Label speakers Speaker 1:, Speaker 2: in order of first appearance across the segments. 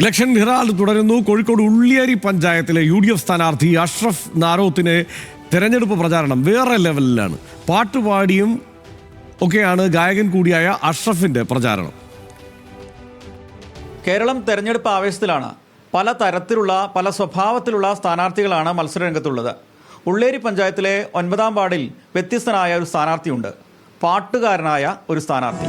Speaker 1: Election ഹിറാൽഡ് തുടരുന്നു. കോഴിക്കോട് ഉള്ളിയേരി പഞ്ചായത്തിലെ U D F സ്ഥാനാർത്ഥി അഷ്റഫ് നാരോത്തിന് തെരഞ്ഞെടുപ്പ് പ്രചാരണം വേറെ ലെവലിലാണ്. പാട്ടുപാടിയും ഒക്കെയാണ് ഗായകൻ കൂടിയായ അഷ്റഫിന്റെ പ്രചാരണം.
Speaker 2: കേരളം തെരഞ്ഞെടുപ്പ് ആവേശത്തിലാണ്. പല തരത്തിലുള്ള പല സ്വഭാവത്തിലുള്ള സ്ഥാനാർത്ഥികളാണ് മത്സരരംഗത്തുള്ളത്. ഉള്ളേരി പഞ്ചായത്തിലെ ഒൻപതാം വാർഡിൽ വ്യത്യസ്തനായ ഒരു സ്ഥാനാർത്ഥിയുണ്ട്. പാട്ടുകാരനായ ഒരു സ്ഥാനാർത്ഥി.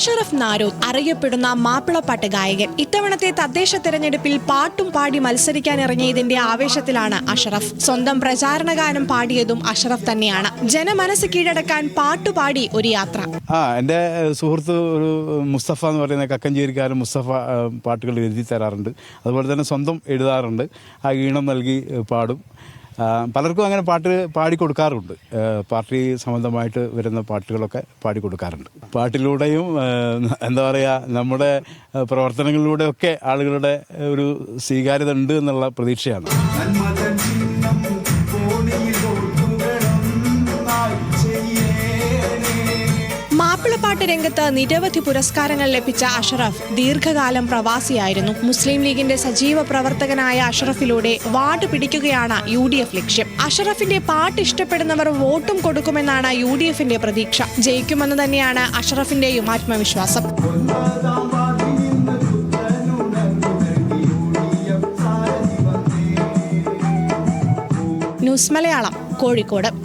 Speaker 3: അഷറഫ്
Speaker 4: നാരൂദ് അറിയപ്പെടുന്ന മാപ്പിളപ്പാട്ട് ഗായകൻ ഇത്തവണത്തെ തദ്ദേശ തെരഞ്ഞെടുപ്പിൽ പാട്ടും പാടി മത്സരിക്കാനിറങ്ങിയതിന്റെ ആവേശത്തിലാണ് അഷറഫ്. സ്വന്തം പ്രചാരണ ഗാനം പാടിയതും അഷറഫ് തന്നെയാണ്. ജനമനസ് കീഴടക്കാൻ പാട്ടുപാടി ഒരു യാത്ര.
Speaker 5: ആ എന്റെ സുഹൃത്ത് ഒരു മുസ്തഫ എന്ന് പറയുന്ന കക്കഞ്ചേരിക്കാരൻ മുസ്തഫ പാട്ടുകൾ എഴുതി തരാറുണ്ട്. അതുപോലെ തന്നെ സ്വന്തം എഴുതാറുണ്ട്. ആ ഈണം നൽകി പാടും. പലർക്കും അങ്ങനെ പാട്ട് പാടിക്കൊടുക്കാറുണ്ട് പാർട്ടി സംബന്ധമായിട്ട് വരുന്ന പാട്ടുകളൊക്കെ പാടിക്കൊടുക്കാറുണ്ട് പാട്ടിലൂടെയും എന്താ പറയുക നമ്മുടെ പ്രവർത്തനങ്ങളിലൂടെയൊക്കെ ആളുകളുടെ ഒരു സ്വീകാര്യത ഉണ്ട് എന്നുള്ള പ്രതീക്ഷയാണ്.
Speaker 4: മാപ്പിളപ്പാട്ട് രംഗത്ത് നിരവധി പുരസ്കാരങ്ങൾ ലഭിച്ച അഷറഫ് ദീർഘകാലം പ്രവാസിയായിരുന്നു. മുസ്ലിം ലീഗിന്റെ സജീവ പ്രവർത്തകനായ അഷറഫിലൂടെ വാർഡ് പിടിക്കുകയാണ് യു ഡി എഫ് ലക്ഷ്യം. അഷറഫിന്റെ പാട്ട് ഇഷ്ടപ്പെടുന്നവർ വോട്ടും കൊടുക്കുമെന്നാണ് യു ഡി എഫിന്റെ പ്രതീക്ഷ. ജയിക്കുമെന്ന് തന്നെയാണ് അഷറഫിന്റെയും ആത്മവിശ്വാസം. ന്യൂസ് മലയാളം കോഴിക്കോട്.